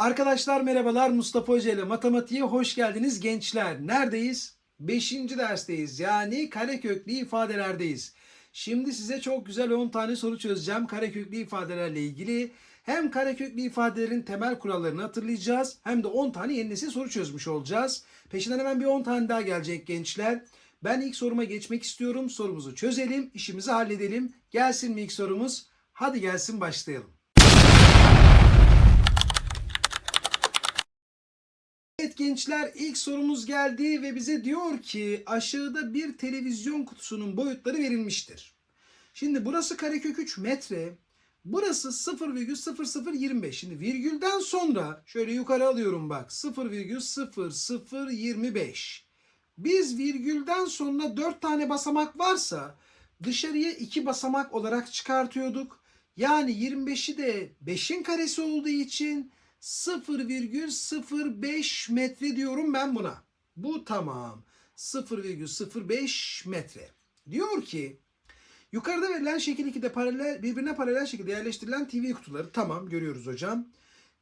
Arkadaşlar merhabalar Mustafa Hoca ile matematiğe hoş geldiniz gençler. Neredeyiz? 5. dersteyiz yani kareköklü ifadelerdeyiz. Şimdi size çok güzel 10 tane soru çözeceğim kareköklü ifadelerle ilgili. Hem kareköklü ifadelerin temel kurallarını hatırlayacağız hem de 10 tane yeni nesil soru çözmüş olacağız. Peşinden hemen bir 10 tane daha gelecek gençler. Ben ilk soruma geçmek istiyorum. Sorumuzu çözelim, işimizi halledelim. Gelsin mi ilk sorumuz? Hadi gelsin başlayalım. Evet gençler ilk sorumuz geldi ve bize diyor ki aşağıda bir televizyon kutusunun boyutları verilmiştir. Şimdi burası karekök 3 metre. Burası 0,0025. Şimdi virgülden sonra şöyle yukarı alıyorum bak 0,0025. Biz virgülden sonra 4 tane basamak varsa dışarıya 2 basamak olarak çıkartıyorduk. Yani 25'i de 5'in karesi olduğu için 0,05 metre diyorum ben buna. Bu tamam. 0,05 metre. Diyor ki yukarıda verilen şekil 2'de paralel, birbirine paralel şekilde yerleştirilen TV kutuları tamam görüyoruz hocam.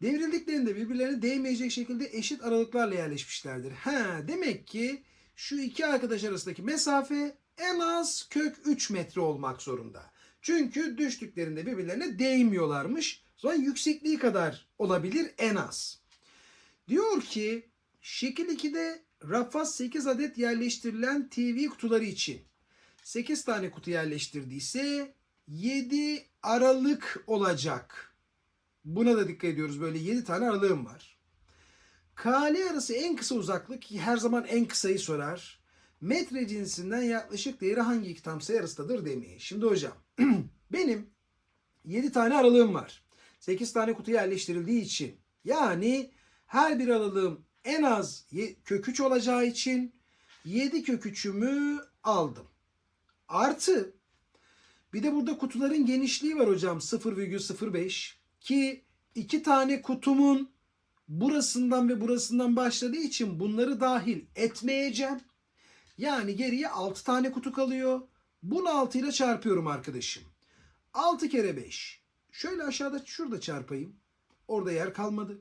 Devrildiklerinde birbirlerine değmeyecek şekilde eşit aralıklarla yerleşmişlerdir. Ha, demek ki şu iki arkadaş arasındaki mesafe en az kök 3 metre olmak zorunda. Çünkü düştüklerinde birbirlerine değmiyorlarmış. Zaman yüksekliği kadar olabilir en az. Diyor ki şekil 2'de rafa 8 adet yerleştirilen TV kutuları için 8 tane kutu yerleştirdiyse 7 aralık olacak. Buna da dikkat ediyoruz. Böyle 7 tane aralığım var. KL arası en kısa uzaklık her zaman en kısayı sorar. Metre cinsinden yaklaşık değeri hangi iki tam sayı arasındadır demeyi. Şimdi hocam benim 7 tane aralığım var. 8 tane kutu yerleştirildiği için yani her bir aralığım en az kök 3 olacağı için 7 kök 3'ümü aldım. Artı bir de burada kutuların genişliği var hocam 0,05 ki iki tane kutumun burasından ve burasından başladığı için bunları dahil etmeyeceğim. Yani geriye 6 tane kutu kalıyor. Bunu 6 ile çarpıyorum arkadaşım. 6 kere 5. Şöyle aşağıda şurada çarpayım. Orada yer kalmadı.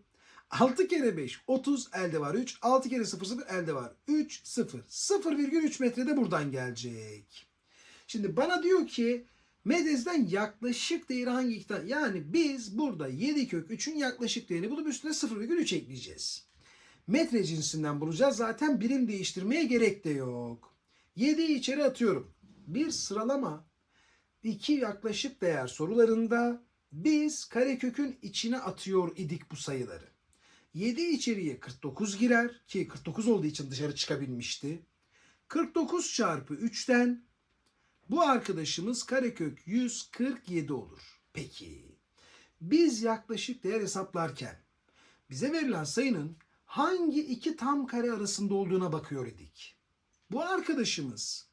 6 kere 5 30 elde var 3. 6 kere 0 0 elde var 3 0. 0,3 metre de buradan gelecek. Şimdi bana diyor ki Medez'den yaklaşık değeri hangi iki? Yani biz burada 7 kök 3'ün yaklaşık değerini bulup üstüne 0,3 ekleyeceğiz. Metre cinsinden bulacağız. Zaten birim değiştirmeye gerek de yok. 7'yi içeri atıyorum. Bir sıralama iki yaklaşık değer sorularında biz karekökün içine atıyor idik bu sayıları. 7 içeriye 49 girer ki 49 olduğu için dışarı çıkabilmişti. 49 çarpı 3'ten bu arkadaşımız karekök 147 olur. Peki biz yaklaşık değer hesaplarken bize verilen sayının hangi iki tam kare arasında olduğuna bakıyor idik. Bu arkadaşımız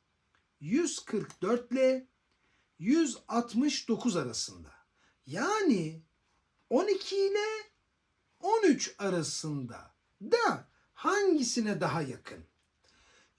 144 ile 169 arasında. Yani 12 ile 13 arasında da hangisine daha yakın?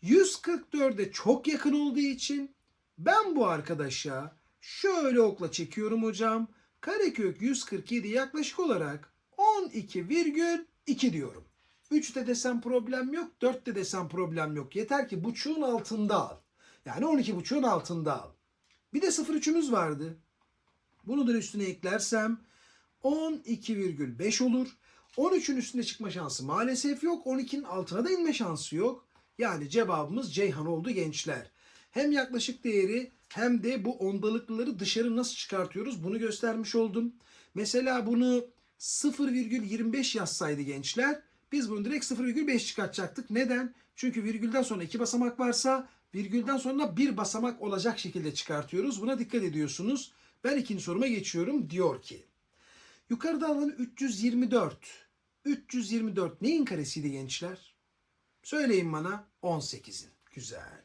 144'e çok yakın olduğu için ben bu arkadaşa şöyle okla çekiyorum hocam. Karekök 147 yaklaşık olarak 12,2 diyorum. 3'te desem problem yok, 4'te desem problem yok. Yeter ki buçuğun altında al. Yani 12 buçuğun altında al. Bir de 0,3'ümüz vardı. Bunu da üstüne eklersem 12,5 olur. 13'ün üstüne çıkma şansı maalesef yok. 12'nin altına da inme şansı yok. Yani cevabımız Ceyhan oldu gençler. Hem yaklaşık değeri hem de bu ondalıkları dışarı nasıl çıkartıyoruz bunu göstermiş oldum. Mesela bunu 0,25 yazsaydı gençler biz bunu direkt 0,5 çıkartacaktık. Neden? Çünkü virgülden sonra iki basamak varsa virgülden sonra bir basamak olacak şekilde çıkartıyoruz. Buna dikkat ediyorsunuz. Ben ikinci soruma geçiyorum. Diyor ki yukarıda alan 324. 324 neyin karesiydi gençler? Söyleyin bana 18'in. Güzel.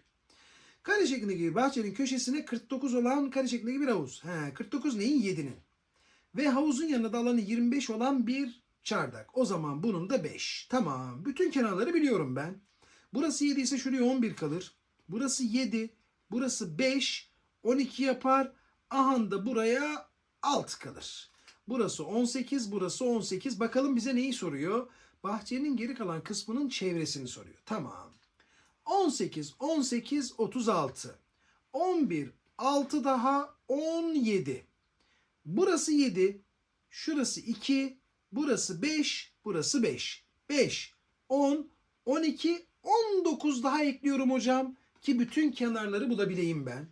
Kare şeklindeki bahçenin köşesine 49 olan kare şeklindeki bir havuz. He, 49 neyin? 7'nin. Ve havuzun yanında da alanı 25 olan bir çardak. O zaman bunun da 5. Tamam. Bütün kenarları biliyorum ben. Burası 7 ise şuraya 11 kalır. Burası 7. Burası 5. 12 yapar. Aha da buraya 6 kalır. Burası 18, burası 18. Bakalım bize neyi soruyor? Bahçenin geri kalan kısmının çevresini soruyor. Tamam. 18, 18, 36. 11, 6 daha 17. Burası 7, şurası 2, burası 5, burası 5. 5, 10, 12, 19 daha ekliyorum hocam ki bütün kenarları bulabileyim ben.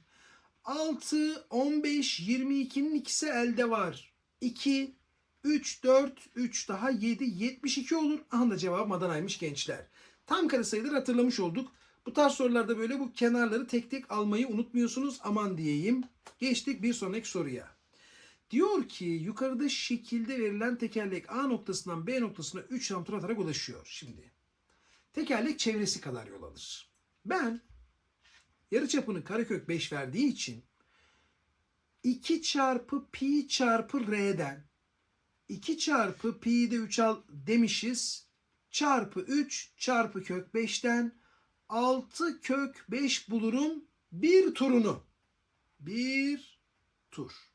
6, 15, 22'nin ikisi elde var. 2, 3, 4, 3 daha 7, 72 olur. Aha da cevap Adana'ymış gençler. Tam kare sayıları hatırlamış olduk. Bu tarz sorularda böyle bu kenarları tek tek almayı unutmuyorsunuz. Aman diyeyim. Geçtik bir sonraki soruya. Diyor ki yukarıda şekilde verilen tekerlek A noktasından B noktasına 3 tam tur atarak ulaşıyor. Şimdi tekerlek çevresi kadar yol alır. Ben yarıçapını karekök 5 verdiği için 2 çarpı pi çarpı r'den 2 çarpı pi'yi de 3 al demişiz. Çarpı 3 çarpı kök 5'ten 6 kök 5 bulurum bir turunu. Bir tur.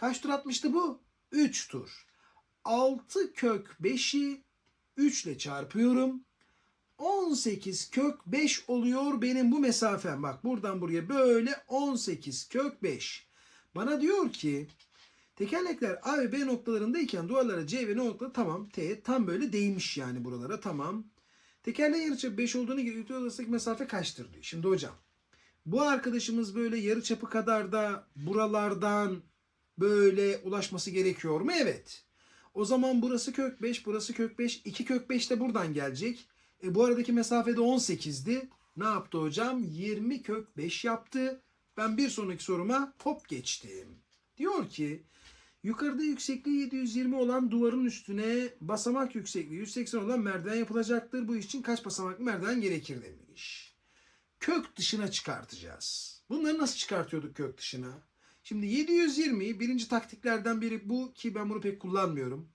Kaç tur atmıştı bu? 3 tur. 6 kök 5'i 3 ile çarpıyorum. 18 kök 5 oluyor benim bu mesafem. Bak buradan buraya böyle 18 kök 5. Bana diyor ki tekerlekler A ve B noktalarındayken duvarlara C ve N noktaları tamam T tam böyle değmiş yani buralara tamam. Tekerleğin yarıçapı 5 olduğunu göre ünite arasındaki mesafe kaçtır diyor. Şimdi hocam bu arkadaşımız böyle yarıçapı kadar da buralardan böyle ulaşması gerekiyor mu? Evet. O zaman burası kök 5, burası kök 5. 2 kök 5 de buradan gelecek. E bu aradaki mesafe de 18'di. Ne yaptı hocam? 20 kök 5 yaptı. Ben bir sonraki soruma hop geçtim. Diyor ki yukarıda yüksekliği 720 olan duvarın üstüne basamak yüksekliği 180 olan merdiven yapılacaktır. Bu için kaç basamaklı merdiven gerekir demiş. Kök dışına çıkartacağız. Bunları nasıl çıkartıyorduk kök dışına? Şimdi 720 birinci taktiklerden biri bu ki ben bunu pek kullanmıyorum.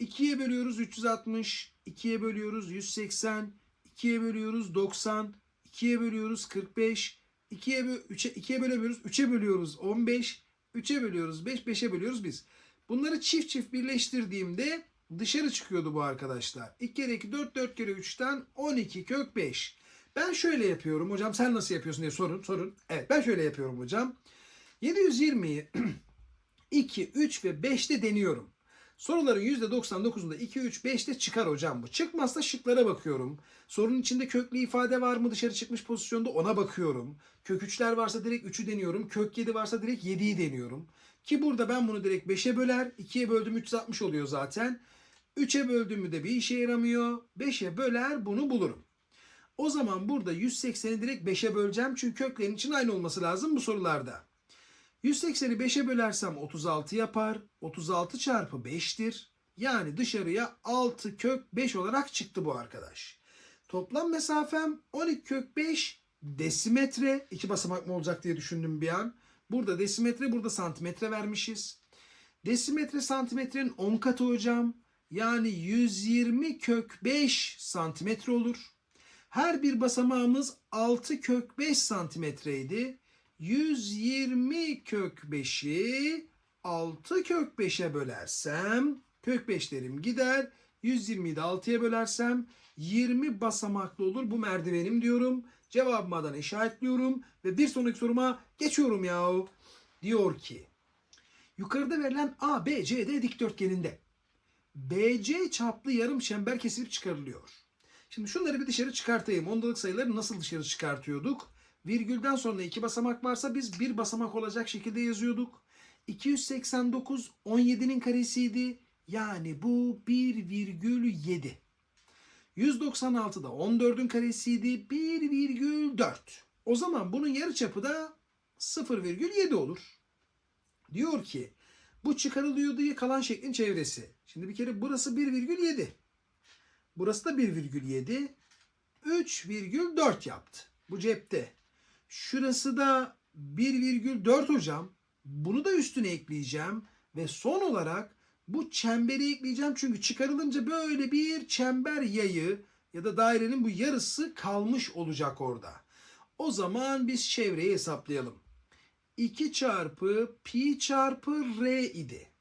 2'ye bölüyoruz 360, 2'ye bölüyoruz 180, 2'ye bölüyoruz 90, 2'ye bölüyoruz 45, 2'ye bö 3'e 2'ye bölemiyoruz, 3'e bölüyoruz 15, 3'e bölüyoruz 5, 5'e bölüyoruz biz. Bunları çift çift birleştirdiğimde dışarı çıkıyordu bu arkadaşlar. 2 kere 2 4 4 kere 3'ten 12 kök 5. Ben şöyle yapıyorum hocam sen nasıl yapıyorsun diye sorun sorun. Evet ben şöyle yapıyorum hocam. 720'yi 2, 3 ve 5'te deniyorum. Soruların %99'unda 2, 3, 5'te çıkar hocam bu. Çıkmazsa şıklara bakıyorum. Sorunun içinde köklü ifade var mı dışarı çıkmış pozisyonda ona bakıyorum. Kök 3'ler varsa direkt 3'ü deniyorum. Kök 7 varsa direkt 7'yi deniyorum. Ki burada ben bunu direkt 5'e böler. 2'ye böldüm 360 oluyor zaten. 3'e böldüğümü de bir işe yaramıyor. 5'e böler bunu bulurum. O zaman burada 180'i direkt 5'e böleceğim. Çünkü köklerin için aynı olması lazım bu sorularda. 180'i 5'e bölersem 36 yapar. 36 çarpı 5'tir. Yani dışarıya 6 kök 5 olarak çıktı bu arkadaş. Toplam mesafem 12 kök 5 desimetre. iki basamak mı olacak diye düşündüm bir an. Burada desimetre, burada santimetre vermişiz. Desimetre santimetrenin 10 katı hocam. Yani 120 kök 5 santimetre olur. Her bir basamağımız 6 kök 5 santimetreydi. 120 kök 5'i 6 kök 5'e bölersem kök 5'lerim gider. 120'yi de 6'ya bölersem 20 basamaklı olur bu merdivenim diyorum. Cevabımı Adana işaretliyorum ve bir sonraki soruma geçiyorum yahu. Diyor ki yukarıda verilen A, B, C, D dikdörtgeninde BC çaplı yarım çember kesilip çıkarılıyor. Şimdi şunları bir dışarı çıkartayım. Ondalık sayıları nasıl dışarı çıkartıyorduk? Virgülden sonra iki basamak varsa biz bir basamak olacak şekilde yazıyorduk. 289 17'nin karesiydi. Yani bu 1,7. 196 da 14'ün karesiydi. 1,4. O zaman bunun yarıçapı da 0,7 olur. Diyor ki bu çıkarılıyor diye kalan şeklin çevresi. Şimdi bir kere burası 1,7. Burası da 1,7. 3,4 yaptı. Bu cepte. Şurası da 1,4 hocam. Bunu da üstüne ekleyeceğim. Ve son olarak bu çemberi ekleyeceğim. Çünkü çıkarılınca böyle bir çember yayı ya da dairenin bu yarısı kalmış olacak orada. O zaman biz çevreyi hesaplayalım. 2 çarpı pi çarpı r idi.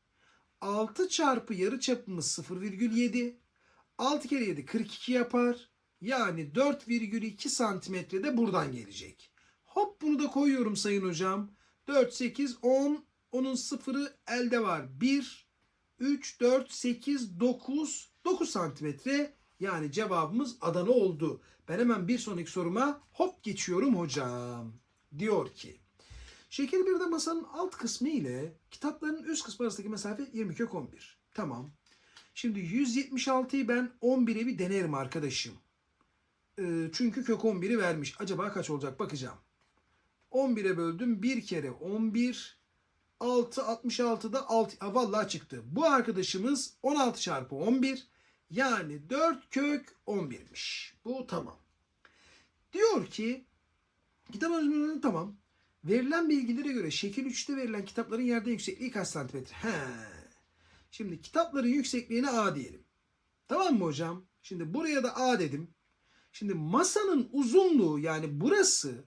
6 çarpı yarı çapımız 0,7. 6 kere 7 42 yapar. Yani 4,2 santimetre de buradan gelecek. Hop bunu da koyuyorum sayın hocam. 4, 8, 10. Onun sıfırı elde var. 1, 3, 4, 8, 9. 9 santimetre. Yani cevabımız Adana oldu. Ben hemen bir sonraki soruma hop geçiyorum hocam. Diyor ki. Şekil 1'de masanın alt kısmı ile kitapların üst kısmı arasındaki mesafe 20 kök 11. Tamam. Şimdi 176'yı ben 11'e bir denerim arkadaşım. Ee, çünkü kök 11'i vermiş. Acaba kaç olacak bakacağım. 11'e böldüm. Bir kere 11. 6 66'da 6. Ha, vallahi çıktı. Bu arkadaşımız 16 çarpı 11. Yani 4 kök 11'miş. Bu tamam. Diyor ki kitabın tamam. Verilen bilgilere göre şekil 3'te verilen kitapların yerden yüksekliği kaç santimetre? He. Şimdi kitapların yüksekliğine A diyelim. Tamam mı hocam? Şimdi buraya da A dedim. Şimdi masanın uzunluğu yani burası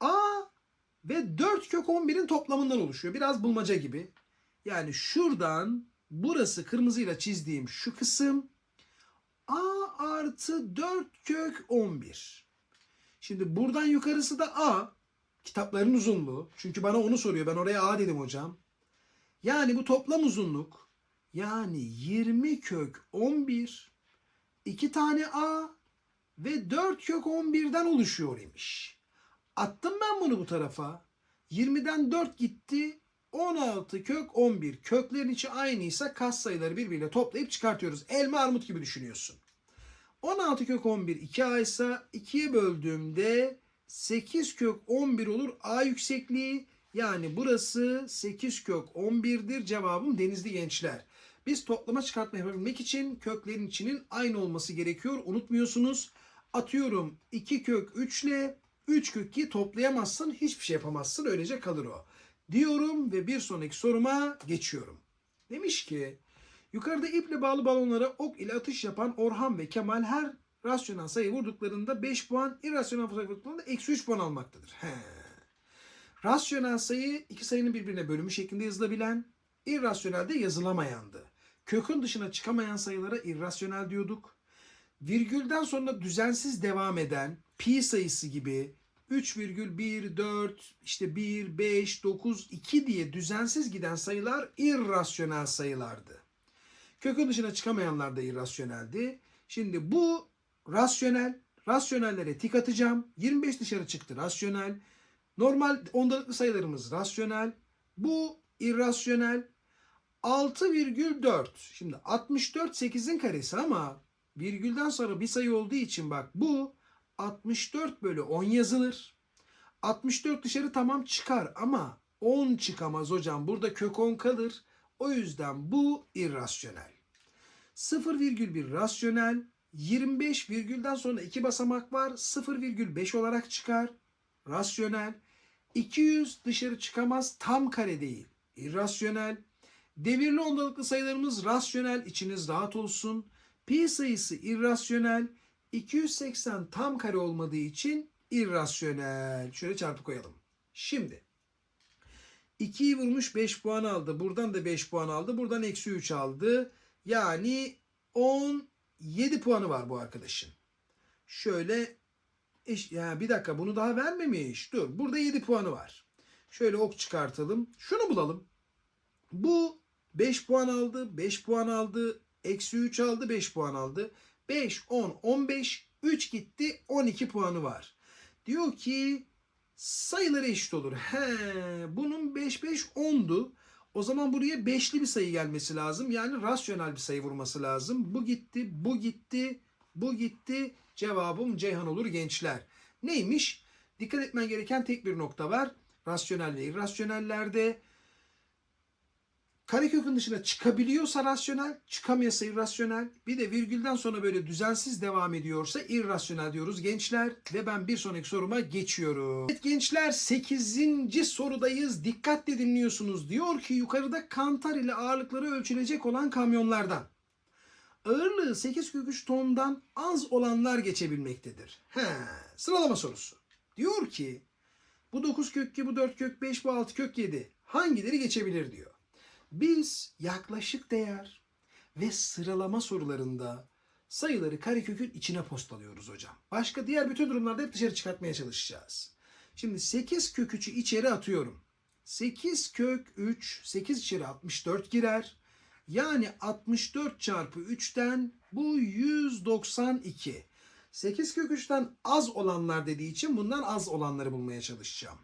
A ve 4 kök 11'in toplamından oluşuyor. Biraz bulmaca gibi. Yani şuradan burası kırmızıyla çizdiğim şu kısım A artı 4 kök 11. Şimdi buradan yukarısı da A. Kitapların uzunluğu. Çünkü bana onu soruyor. Ben oraya A dedim hocam. Yani bu toplam uzunluk yani 20 kök 11 2 tane A ve 4 kök 11'den oluşuyor imiş. Attım ben bunu bu tarafa. 20'den 4 gitti. 16 kök 11. Köklerin içi aynıysa kas sayıları birbiriyle toplayıp çıkartıyoruz. Elma armut gibi düşünüyorsun. 16 kök 11 2A ise 2'ye böldüğümde 8 kök 11 olur A yüksekliği. Yani burası 8 kök 11'dir. Cevabım denizli gençler. Biz toplama çıkartma yapabilmek için köklerin içinin aynı olması gerekiyor. Unutmuyorsunuz. Atıyorum 2 kök 3 ile 3 kök 2 toplayamazsın. Hiçbir şey yapamazsın. Öylece kalır o. Diyorum ve bir sonraki soruma geçiyorum. Demiş ki yukarıda iple bağlı balonlara ok ile atış yapan Orhan ve Kemal her rasyonel sayı vurduklarında 5 puan, irrasyonel sayı vurduklarında eksi 3 puan almaktadır. He. Rasyonel sayı iki sayının birbirine bölümü şeklinde yazılabilen, irrasyonel de yazılamayandı. Kökün dışına çıkamayan sayılara irrasyonel diyorduk. Virgülden sonra düzensiz devam eden pi sayısı gibi 3,14 işte 1, 5, 9, 2 diye düzensiz giden sayılar irrasyonel sayılardı. Kökün dışına çıkamayanlar da irrasyoneldi. Şimdi bu rasyonel, rasyonellere tik atacağım. 25 dışarı çıktı rasyonel. Normal ondalıklı sayılarımız rasyonel. Bu irrasyonel. 6,4. Şimdi 64 8'in karesi ama virgülden sonra bir sayı olduğu için bak bu 64 bölü 10 yazılır. 64 dışarı tamam çıkar ama 10 çıkamaz hocam. Burada kök 10 kalır. O yüzden bu irrasyonel. 0,1 rasyonel. 25 virgülden sonra iki basamak var. 0,5 olarak çıkar. Rasyonel. 200 dışarı çıkamaz. Tam kare değil. İrrasyonel. Devirli ondalıklı sayılarımız rasyonel. içiniz rahat olsun. Pi sayısı irrasyonel. 280 tam kare olmadığı için irrasyonel. Şöyle çarpı koyalım. Şimdi 2'yi vurmuş 5 puan aldı. Buradan da 5 puan aldı. Buradan eksi 3 aldı. Yani 17 puanı var bu arkadaşın. Şöyle ya bir dakika bunu daha vermemiş. Dur burada 7 puanı var. Şöyle ok çıkartalım. Şunu bulalım. Bu 5 puan aldı. 5 puan aldı. Eksi 3 aldı. 5 puan aldı. 5, 10, 15, 3 gitti 12 puanı var. Diyor ki sayıları eşit olur. He, bunun 5, 5, 10'du. O zaman buraya beşli bir sayı gelmesi lazım. Yani rasyonel bir sayı vurması lazım. Bu gitti, bu gitti, bu gitti. Cevabım Ceyhan olur gençler. Neymiş? Dikkat etmen gereken tek bir nokta var. Rasyonel ve irrasyonellerde karekökün dışına çıkabiliyorsa rasyonel, çıkamıyorsa irrasyonel. Bir de virgülden sonra böyle düzensiz devam ediyorsa irrasyonel diyoruz gençler. Ve ben bir sonraki soruma geçiyorum. Evet gençler 8. sorudayız. Dikkatle dinliyorsunuz. Diyor ki yukarıda kantar ile ağırlıkları ölçülecek olan kamyonlardan. Ağırlığı 8 kök 3 tondan az olanlar geçebilmektedir. He, sıralama sorusu. Diyor ki bu 9 kök 2, bu 4 kök 5, bu 6 kök 7 hangileri geçebilir diyor. Biz yaklaşık değer ve sıralama sorularında sayıları karekökün içine postalıyoruz hocam. Başka diğer bütün durumlarda hep dışarı çıkartmaya çalışacağız. Şimdi 8 kök 3'ü içeri atıyorum. 8 kök 3, 8 içeri 64 girer. Yani 64 çarpı 3'ten bu 192. 8 kök 3'ten az olanlar dediği için bundan az olanları bulmaya çalışacağım.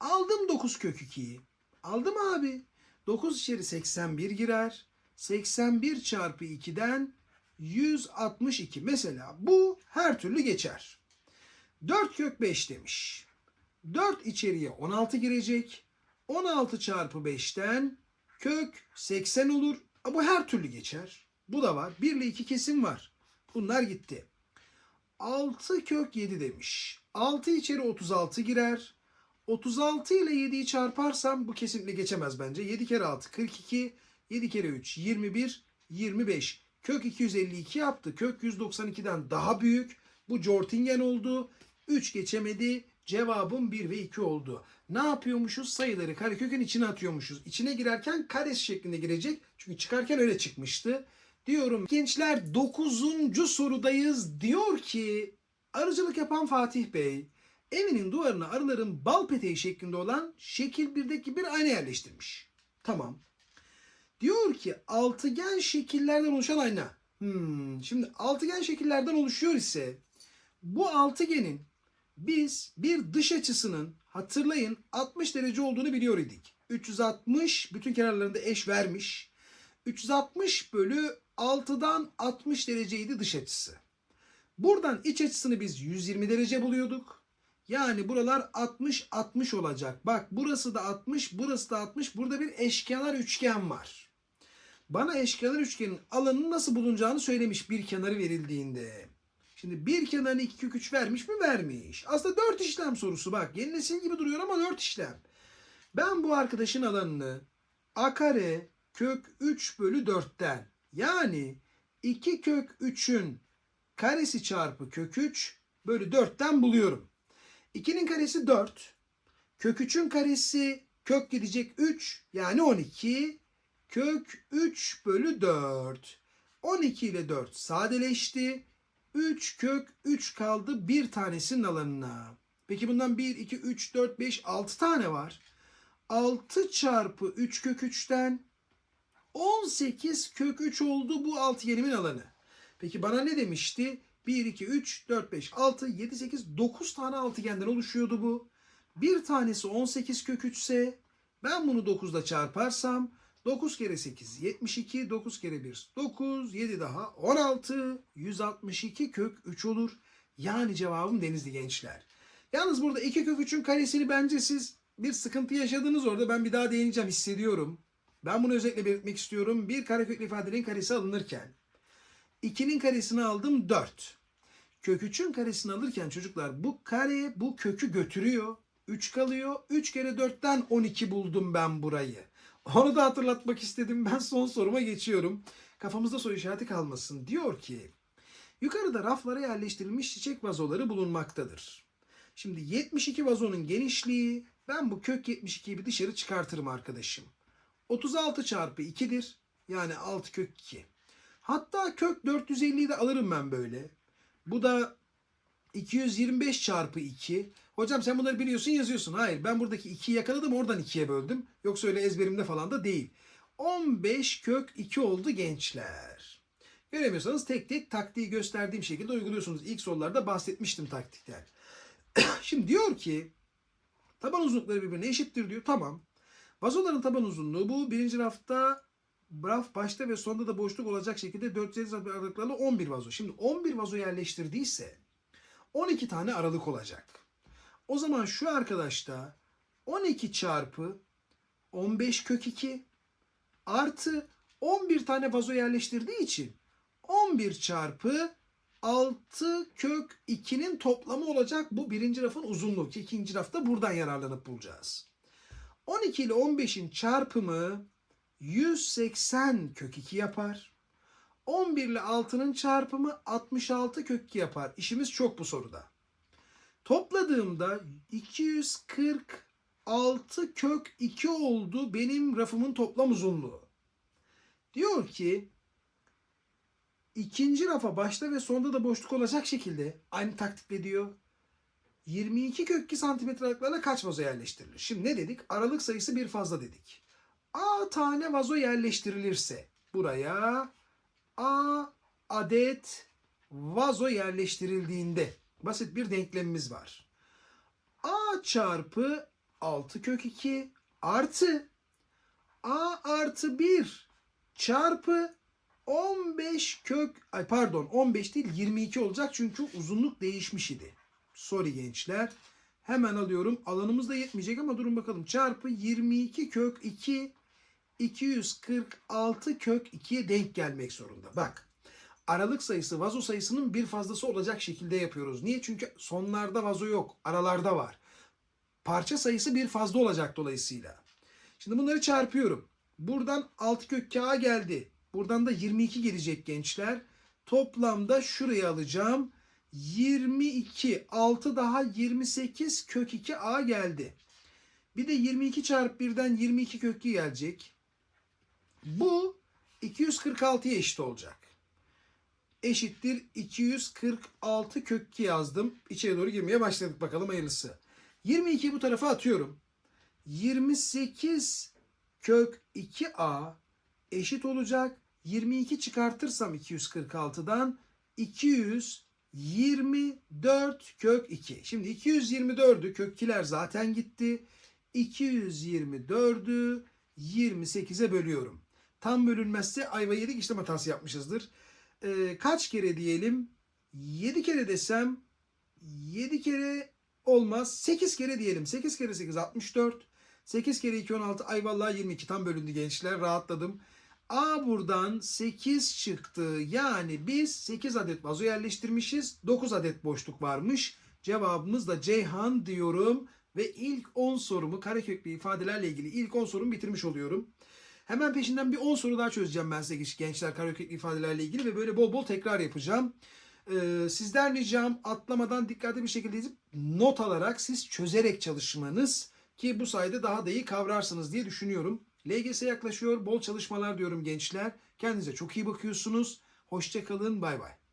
Aldım 9 kök 2'yi. Aldım abi. 9 içeri 81 girer. 81 çarpı 2'den 162. Mesela bu her türlü geçer. 4 kök 5 demiş. 4 içeriye 16 girecek. 16 çarpı 5'ten kök 80 olur. Bu her türlü geçer. Bu da var. 1 ile 2 kesim var. Bunlar gitti. 6 kök 7 demiş. 6 içeri 36 girer. 36 ile 7'yi çarparsam bu kesinlikle geçemez bence. 7 kere 6 42. 7 kere 3 21. 25. Kök 252 yaptı. Kök 192'den daha büyük. Bu Jortingen oldu. 3 geçemedi. Cevabım 1 ve 2 oldu. Ne yapıyormuşuz? Sayıları karekökün içine atıyormuşuz. İçine girerken kares şeklinde girecek. Çünkü çıkarken öyle çıkmıştı. Diyorum gençler 9. sorudayız. Diyor ki arıcılık yapan Fatih Bey evinin duvarına arıların bal peteği şeklinde olan şekil 1'deki bir ayna yerleştirmiş. Tamam. Diyor ki altıgen şekillerden oluşan ayna. Hmm, şimdi altıgen şekillerden oluşuyor ise bu altıgenin biz bir dış açısının hatırlayın 60 derece olduğunu biliyor idik. 360 bütün kenarlarında eş vermiş. 360 bölü 6'dan 60 dereceydi dış açısı. Buradan iç açısını biz 120 derece buluyorduk. Yani buralar 60 60 olacak. Bak burası da 60, burası da 60. Burada bir eşkenar üçgen var. Bana eşkenar üçgenin alanını nasıl bulunacağını söylemiş bir kenarı verildiğinde. Şimdi bir kenarını 2 kök 3 vermiş mi? Vermiş. Aslında 4 işlem sorusu bak. Yeni nesil gibi duruyor ama 4 işlem. Ben bu arkadaşın alanını a kare kök 3 bölü 4'ten yani 2 kök 3'ün karesi çarpı kök 3 bölü 4'ten buluyorum. 2'nin karesi 4. Kök 3'ün karesi kök gidecek 3 yani 12 kök 3 bölü 4. 12 ile 4 sadeleşti. 3 kök 3 kaldı bir tanesinin alanına. Peki bundan 1, 2, 3, 4, 5, 6 tane var. 6 çarpı 3 kök 3'ten 18 kök 3 oldu bu altıgenimin alanı. Peki bana ne demişti? 1, 2, 3, 4, 5, 6, 7, 8, 9 tane altıgenden oluşuyordu bu. Bir tanesi 18 kök 3 ise ben bunu 9'da çarparsam 9 kere 8 72, 9 kere 1 9, 7 daha 16, 162 kök 3 olur. Yani cevabım Denizli gençler. Yalnız burada 2 kök 3'ün karesini bence siz bir sıkıntı yaşadınız orada. Ben bir daha değineceğim hissediyorum. Ben bunu özellikle belirtmek istiyorum. Bir kareköklü ifadelerin karesi alınırken 2'nin karesini aldım 4. Kök 3'ün karesini alırken çocuklar bu kare bu kökü götürüyor. 3 kalıyor. 3 kere 4'ten 12 buldum ben burayı. Onu da hatırlatmak istedim. Ben son soruma geçiyorum. Kafamızda soru işareti kalmasın. Diyor ki yukarıda raflara yerleştirilmiş çiçek vazoları bulunmaktadır. Şimdi 72 vazonun genişliği ben bu kök 72'yi bir dışarı çıkartırım arkadaşım. 36 çarpı 2'dir. Yani 6 kök 2. Hatta kök 450'yi de alırım ben böyle. Bu da 225 çarpı 2. Hocam sen bunları biliyorsun yazıyorsun. Hayır ben buradaki 2'yi yakaladım oradan 2'ye böldüm. Yoksa öyle ezberimde falan da değil. 15 kök 2 oldu gençler. Göremiyorsanız tek tek taktiği gösterdiğim şekilde uyguluyorsunuz. İlk sorularda bahsetmiştim taktikten. Şimdi diyor ki taban uzunlukları birbirine eşittir diyor. Tamam. Vazoların taban uzunluğu bu. Birinci rafta raf başta ve sonda da boşluk olacak şekilde 450 aralıklarla 11 vazo. Şimdi 11 vazo yerleştirdiyse 12 tane aralık olacak. O zaman şu arkadaşta 12 çarpı 15 kök 2 artı 11 tane vazo yerleştirdiği için 11 çarpı 6 kök 2'nin toplamı olacak bu birinci rafın uzunluğu ki ikinci rafta buradan yararlanıp bulacağız. 12 ile 15'in çarpımı 180 kök 2 yapar. 11 ile 6'nın çarpımı 66 kök 2 yapar. İşimiz çok bu soruda. Topladığımda 240 6 kök 2 oldu benim rafımın toplam uzunluğu. Diyor ki ikinci rafa başta ve sonda da boşluk olacak şekilde aynı taktikle diyor. 22 kök 2 santimetre aralıklarla kaç vazo yerleştirilir? Şimdi ne dedik? Aralık sayısı bir fazla dedik. A tane vazo yerleştirilirse buraya A adet vazo yerleştirildiğinde basit bir denklemimiz var. A çarpı 6 kök 2 artı A artı 1 çarpı 15 kök ay pardon 15 değil 22 olacak çünkü uzunluk değişmiş idi. Sorry gençler. Hemen alıyorum. Alanımız da yetmeyecek ama durun bakalım. Çarpı 22 kök 2 246 kök 2'ye denk gelmek zorunda. Bak. Aralık sayısı vazo sayısının bir fazlası olacak şekilde yapıyoruz. Niye? Çünkü sonlarda vazo yok. Aralarda var. Parça sayısı bir fazla olacak dolayısıyla. Şimdi bunları çarpıyorum. Buradan 6 kök K geldi. Buradan da 22 gelecek gençler. Toplamda şuraya alacağım. 22 6 daha 28 kök 2 A geldi. Bir de 22 çarpı 1'den 22 kök 2 gelecek. Bu 246'ya eşit olacak. Eşittir 246 kök 2 yazdım. İçeri doğru girmeye başladık bakalım hayırlısı. 22'yi bu tarafa atıyorum. 28 kök 2a eşit olacak. 22 çıkartırsam 246'dan 224 kök 2. Şimdi 224'ü kök 2'ler zaten gitti. 224'ü 28'e bölüyorum. Tam bölünmezse ayva yedik işlem hatası yapmışızdır. Ee, kaç kere diyelim? 7 kere desem 7 kere olmaz. 8 kere diyelim. 8 kere 8 64. 8 kere 2 16. Ay vallahi 22 tam bölündü gençler. Rahatladım. A buradan 8 çıktı. Yani biz 8 adet vazo yerleştirmişiz. 9 adet boşluk varmış. Cevabımız da Ceyhan diyorum. Ve ilk 10 sorumu kareköklü ifadelerle ilgili ilk 10 sorumu bitirmiş oluyorum. Hemen peşinden bir 10 soru daha çözeceğim ben size gençler kareköklü ifadelerle ilgili ve böyle bol bol tekrar yapacağım. Ee, sizden ricam atlamadan dikkatli bir şekilde izleyip not alarak siz çözerek çalışmanız ki bu sayede daha da iyi kavrarsınız diye düşünüyorum. LGS yaklaşıyor. Bol çalışmalar diyorum gençler. Kendinize çok iyi bakıyorsunuz. Hoşçakalın. Bay bay.